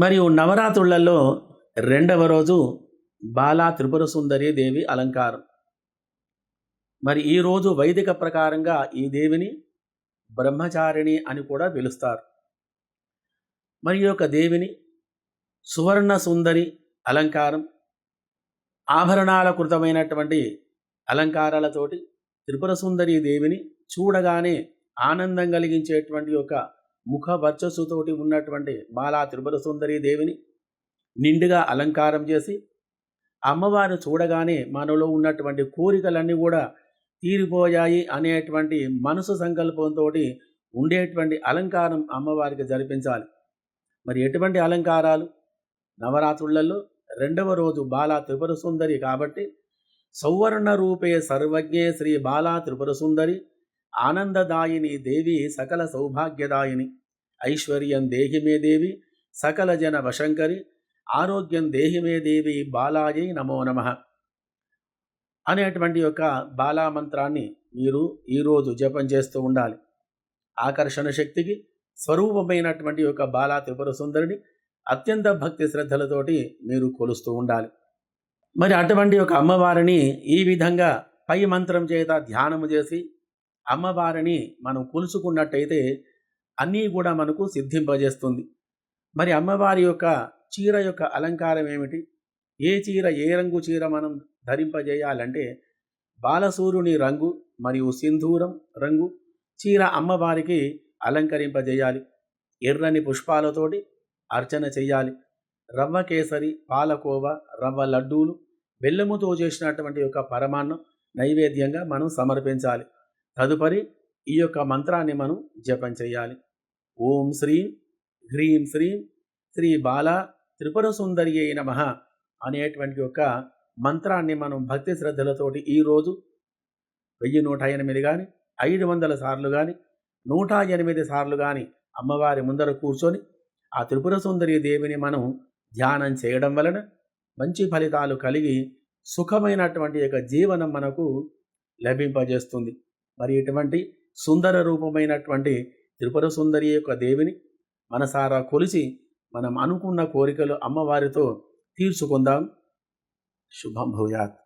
మరియు నవరాత్రులలో రెండవ రోజు బాలా త్రిపుర సుందరి దేవి అలంకారం. మరి ఈ రోజు వైదిక ప్రకారంగా ఈ దేవిని బ్రహ్మచారిణి అని కూడా పిలుస్తారు. మరి యొక్క దేవిని సువర్ణ సుందరి అలంకారం ఆభరణాల కృతమైనటువంటి అలంకారాలతోటి త్రిపుర సుందరి దేవిని చూడగానే ఆనందం కలిగించేటువంటి ఒక ముఖ వర్చస్సుతోటి ఉన్నటువంటి బాలా త్రిపుర సుందరి దేవిని నిండుగా అలంకారం చేసి అమ్మవారు చూడగానే మనలో ఉన్నటువంటి కోరికలన్నీ కూడా తీరిపోయాయి అనేటువంటి మనసు సంకల్పంతో ఉండేటువంటి అలంకారం అమ్మవారికి జరిపించాలి. మరి ఎటువంటి అలంకారాలు? నవరాత్రులలో రెండవ రోజు బాలా త్రిపుర సుందరి కాబట్టి సౌవర్ణ రూపే సర్వజ్ఞే శ్రీ బాలా త్రిపుర సుందరి ఆనందదాయిని దేవి సకల సౌభాగ్యదాయిని. ఐశ్వర్యం దేహిమే దేవి సకల జన వశంకరి ఆరోగ్యం దేహిమే దేవి బాలాయై నమో నమ అనేటువంటి యొక్క బాలా మంత్రాన్ని మీరు ఈరోజు జపం చేస్తూ ఉండాలి. ఆకర్షణ శక్తికి స్వరూపమైనటువంటి యొక్క బాలా త్రిపుర సుందరిని అత్యంత భక్తి శ్రద్ధలతోటి మీరు కొలుస్తూ ఉండాలి. మరి అటువంటి ఒక అమ్మవారిని ఈ విధంగా పై మంత్రం చేత ధ్యానము చేసి అమ్మవారిని మనం కొలుసుకున్నట్టయితే అన్నీ కూడా మనకు సిద్ధింపజేస్తుంది. మరి అమ్మవారి యొక్క చీర యొక్క అలంకారం ఏమిటి? ఏ చీర ఏ రంగు చీర మనం ధరింపజేయాలంటే బాలసూర్యుని రంగు మరియు సింధూరం రంగు చీర అమ్మవారికి అలంకరింపజేయాలి. ఎర్రని పుష్పాలతోటి అర్చన చేయాలి. రవ్వ కేసరి పాలకోవ రవ్వ లడ్డూలు బెల్లముతో చేసినటువంటి యొక్క పరమాన్నం నైవేద్యంగా మనం సమర్పించాలి. తదుపరి ఈ యొక్క మంత్రాన్ని మనం జపం చేయాలి. ఓం శ్రీం హ్రీం శ్రీం శ్రీ బాల త్రిపుర సుందరి అయిన నమ అనేటువంటి యొక్క మంత్రాన్ని మనం భక్తి శ్రద్ధలతోటి ఈరోజు వెయ్యి నూట ఎనిమిది కానీ ఐదు వందల సార్లు కానీ నూట ఎనిమిది సార్లు కానీ అమ్మవారి ముందర కూర్చొని ఆ త్రిపుర సుందరి దేవిని మనం ధ్యానం చేయడం వలన మంచి ఫలితాలు కలిగి సుఖమైనటువంటి యొక్క జీవనం మనకు లభింపజేస్తుంది. మరి ఇటువంటి సుందర రూపమైనటువంటి త్రిపుర సుందరి యొక్క దేవిని మనసారా కొలిసి మనం అనుకున్న కోరికలు అమ్మవారితో తీర్చుకుందాం. శుభం భూయాత్.